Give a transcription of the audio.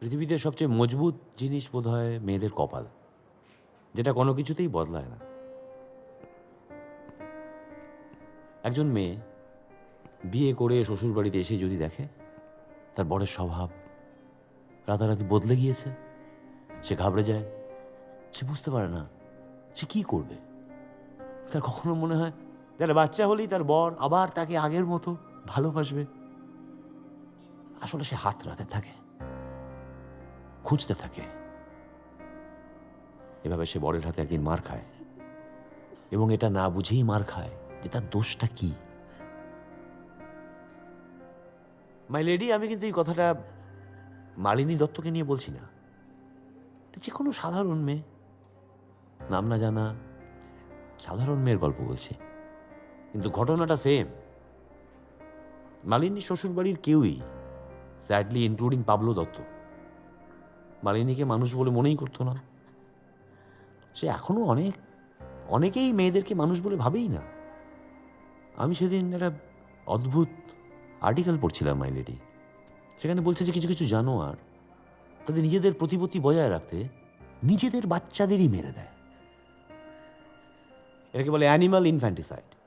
পৃথিবীতে সবচেয়ে মজবুত জিনিস বোধ হয় মেয়েদের কপাল, যেটা কোনো কিছুতেই বদলায় না। একজন মেয়ে বিয়ে করে শ্বশুর বাড়িতে এসে যদি দেখে, তার বরের স্বভাব রাতারাতি বদলে গিয়েছে, সে ঘাবড়ে যায়, সে বুঝতে পারে না, সে কি করবে? তার কখনো মনে হয় তার বাচ্চা হলেই তার বর আবার তাকে আগের মতো ভালোবাসবে। আসলে সে হাত রাতে থাকে। খুঁজতে থাকে। এভাবে সে বরের হাতে একদিন মার খায় এবং এটা না বুঝেই মার খায় যে তার দোষটা কি। মাই লেডি আমি কিন্তু এই কথাটা মালিনী দত্তকে নিয়ে বলছি না। যে কোনো সাধারণ মেয়ে। নাম না জানা, সাধারণ মেয়ের গল্প বলছি। কিন্তু ঘটনাটা সেম মালিনী শ্বশুরবাড়ির কেউই স্যাডলি ইনক্লুডিং পাবলো দত্ত। মালিনীকে মানুষ বলে মনেই করতো না। সে এখনও অনেক, অনেকেই মেয়েদেরকে মানুষ বলে ভাবেই না। আমি সেদিন একটা অদ্ভুত আর্টিকেল পড়ছিলাম মাই লেডি সেখানে বলছে যে, কিছু কিছু জানোয়ার তাদের নিজেদের প্রতিপত্তি বজায় রাখতে নিজেদের বাচ্চাদেরই মেরে দেয়। এটাকে বলে অ্যানিমাল ইনফ্যান্টিসাইড